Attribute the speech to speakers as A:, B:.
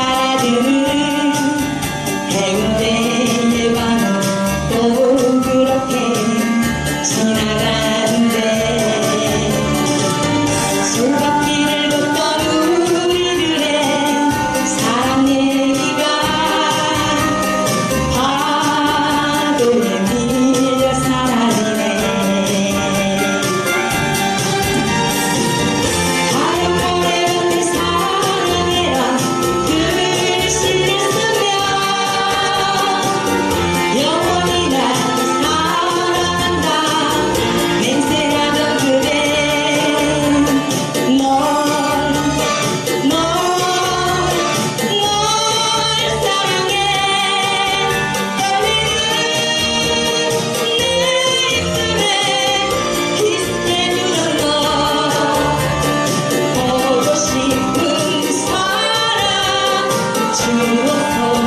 A: 아들은 해운대 to the